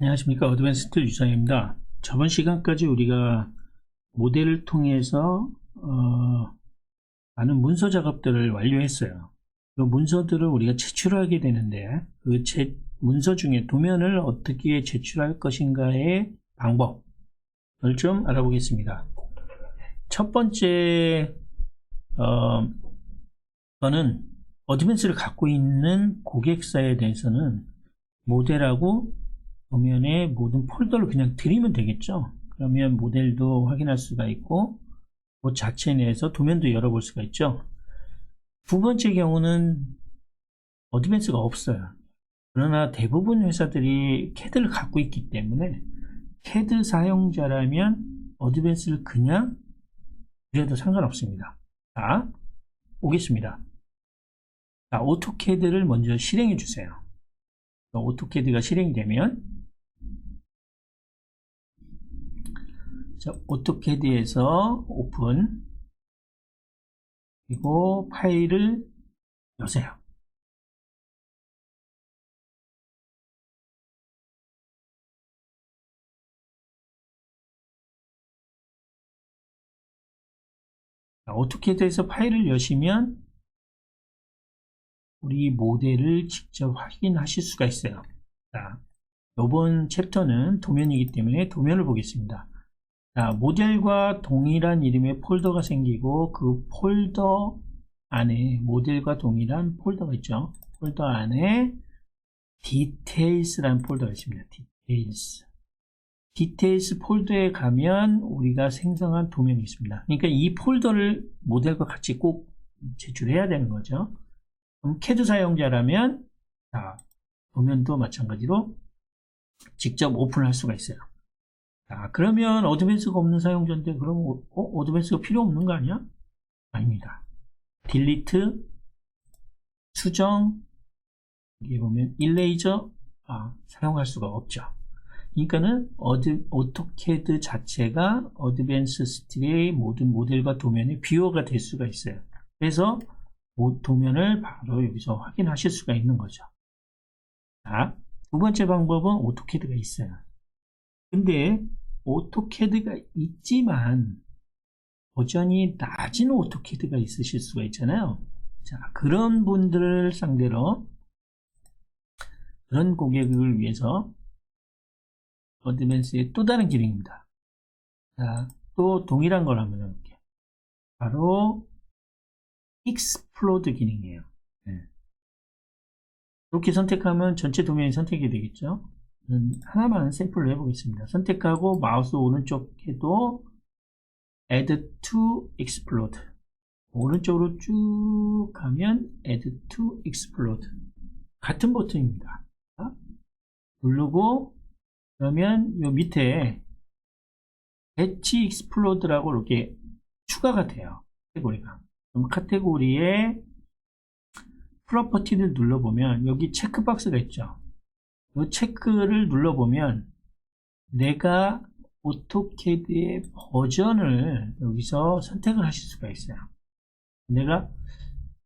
안녕하십니까. 어드밴스트 유상입니다. 저번 시간까지 우리가 모델을 통해서 어, 많은 문서 작업들을 완료했어요. 그 문서들을 우리가 제출하게 되는데 그 제, 문서 중에 도면을 어떻게 제출할 것인가의 방법을 좀 알아보겠습니다. 첫 번째 어, 저는 어드밴스를 갖고 있는 고객사에 대해서는 모델하고 도면에 모든 폴더를 그냥 드리면 되겠죠. 그러면 모델도 확인할 수가 있고 그 자체 내에서 도면도 열어볼 수가 있죠. 두 번째 경우는 어드밴스가 없어요. 그러나 대부분 회사들이 CAD를 갖고 있기 때문에 CAD 사용자라면 어드밴스를 그냥 드려도 상관없습니다. 자, 오겠습니다. 자, 오토캐드를 먼저 실행해 주세요. 오토캐드가 실행이 되면 자, 오토캐드에서 오픈 그리고 파일을 여세요. 자, 오토캐드에서 파일을 여시면 우리 모델을 직접 확인하실 수가 있어요. 자, 이번 챕터는 도면이기 때문에 도면을 보겠습니다. 자, 모델과 동일한 이름의 폴더가 생기고 그 폴더 안에 모델과 동일한 폴더가 있죠. 폴더 안에 디테일스라는 폴더가 있습니다. 디테일스. 디테일스 폴더에 가면 우리가 생성한 도면이 있습니다. 그러니까 이 폴더를 모델과 같이 꼭 제출해야 되는 거죠. 그럼 캐드 사용자라면 자, 도면도 마찬가지로 직접 오픈할 수가 있어요. 자, 그러면 어드밴스가 없는 사용자인데 그럼 어, 어드밴스가 필요 없는 거 아니야? 아닙니다. 딜리트, 수정, 여기 보면 일레이저 아, 사용할 수가 없죠. 그러니까는 어드, 오토캐드 자체가 어드밴스 스틸의 모든 모델과 도면의 뷰어가 될 수가 있어요. 그래서 도면을 바로 여기서 확인하실 수가 있는 거죠. 자, 두 번째 방법은 오토캐드가 있어요. 근데 오토캐드가 있지만 버전이 낮은 오토캐드가 있으실 수가 있잖아요. 자, 그런 분들을 상대로 그런 고객을 위해서 어드밴스의 또 다른 기능입니다. 자, 또 동일한 걸 한번 해볼게요. 바로 익스플로드 기능이에요. 네. 이렇게 선택하면 전체 도면이 선택이 되겠죠. 하나만 샘플로 해보겠습니다. 선택하고 마우스 오른쪽 해도 Add to Explode 오른쪽으로 쭉 가면 Add to Explode 같은 버튼입니다. 누르고 그러면 요 밑에 배치 익스플로드라고 이렇게 추가가 돼요. 카테고리가. 그럼 카테고리에 프로퍼티를 눌러보면 여기 체크박스가 있죠. 이 체크를 눌러보면 내가 오토캐드의 버전을 여기서 선택을 하실 수가 있어요. 내가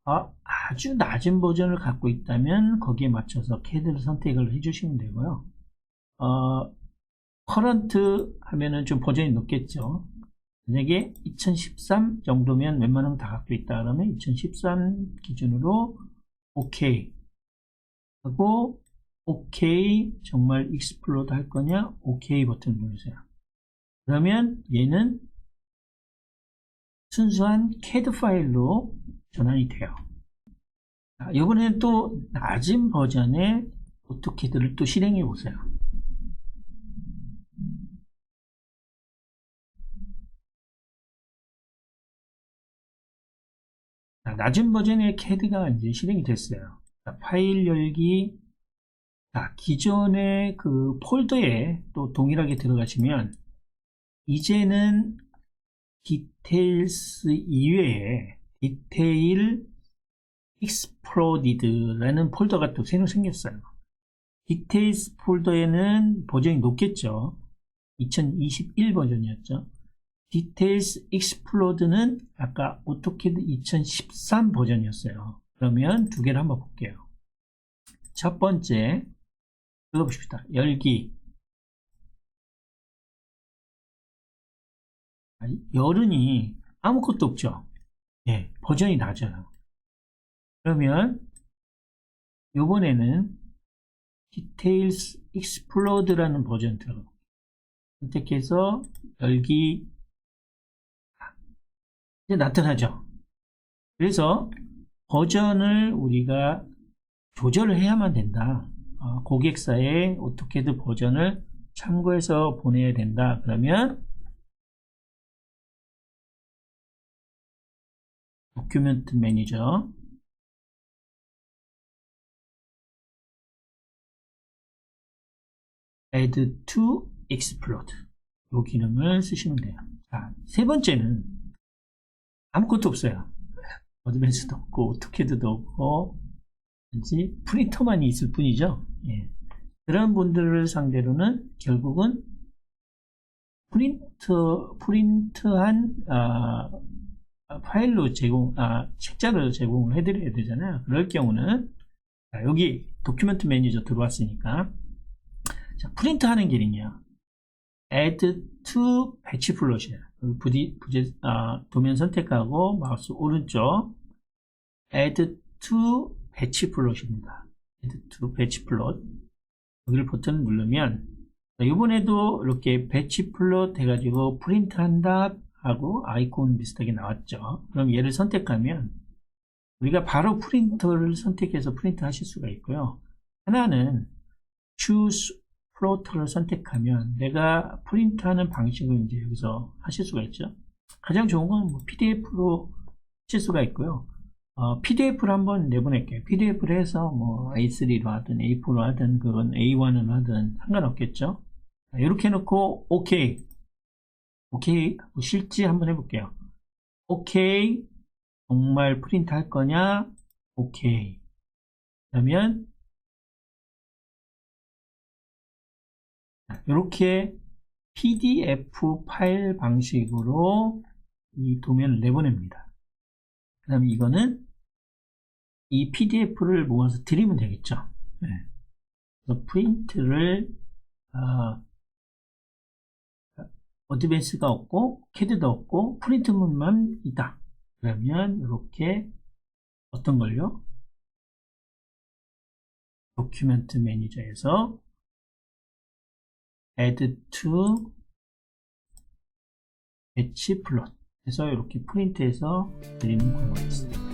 아, 주 낮은 버전을 갖고 있다면 거기에 맞춰서 캐드를 선택을 해주시면 되고요. 어, 커런트 하면은 좀 버전이 높겠죠. 만약에 2013 정도면 웬만하면 다 갖고 있다 그러면 2013 기준으로 OK 하고 OK 정말 익스플로드 할 거냐? OK 버튼 누르세요. 그러면 얘는 순수한 CAD 파일로 전환이 돼요. 자, 이번에는 또 낮은 버전의 오토캐드를 또 실행해 보세요. 자, 낮은 버전의 CAD가 이제 실행이 됐어요. 자, 파일 열기 자, 기존의 그 폴더에 또 동일하게 들어가시면 이제는 디테일스 이외에 디테일 익스플로디드라는 폴더가 또 새로 생겼어요. 디테일스 폴더에는 버전이 높겠죠. 2021 버전이었죠. 디테일스 익스플로드는 아까 오토캐드 2013 버전이었어요. 그러면 두 개를 한번 볼게요. 첫 번째 읽어보십시다. 열기. 열은이 아무것도 없죠. 예, 버전이 낮아요. 그러면 요번에는 details explode라는 버전 들어 선택해서 열기 이제 나타나죠. 그래서 버전을 우리가 조절을 해야만 된다. 어, 고객사의 오토캐드 버전을 참고해서 보내야 된다. 그러면 도큐멘트 매니저 add to explode 이 기능을 쓰시면 돼요. 자, 세 번째는 아무것도 없어요. 어드밴스도 없고 오토캐드도 없고 왠지 프린터만 있을 뿐이죠. 예. 그런 분들을 상대로는 결국은 프린트 프린트한 아, 파일로 제공 아, 책자를 제공을 해드려야 되잖아요. 그럴 경우는 자, 여기 도큐멘트 매니저 들어왔으니까 자, 프린트하는 기능이요. add to batch 플롯이에요. 부디, 부재, 아, 도면 선택하고 마우스 오른쪽 add to batch 플롯입니다. Add to batch 플롯 여기를 버튼을 누르면 자, 이번에도 이렇게 배치 플롯 해가지고 프린트 한다 하고 아이콘 비슷하게 나왔죠. 그럼 얘를 선택하면 우리가 바로 프린터를 선택해서 프린트 하실 수가 있고요. 하나는 choose 플로터를 선택하면 내가 프린트하는 방식을 이제 여기서 하실 수가 있죠. 가장 좋은 건 뭐 PDF로 하실 수가 있고요. 어, PDF를 한번 내보낼게요. PDF를 해서 뭐 A3로 하든 A4로 하든 그건 A1을 하든 상관없겠죠. 이렇게 해놓고 OK 오케이 실지 한번 해볼게요. 오케이 정말 프린트 할 거냐? 오케이 그러면 이렇게 PDF 파일 방식으로 이 도면을 내보냅니다. 그 다음에 이거는 이 PDF를 모아서 드리면 되겠죠. 네. 프린트를 어, 어드밴스가 없고 캐드도 없고 프린트문만 있다. 그러면 이렇게 어떤 걸요? 도큐멘트 매니저에서 add to batch plot 해서 이렇게 프린트해서 드리는 방법이 있습니다.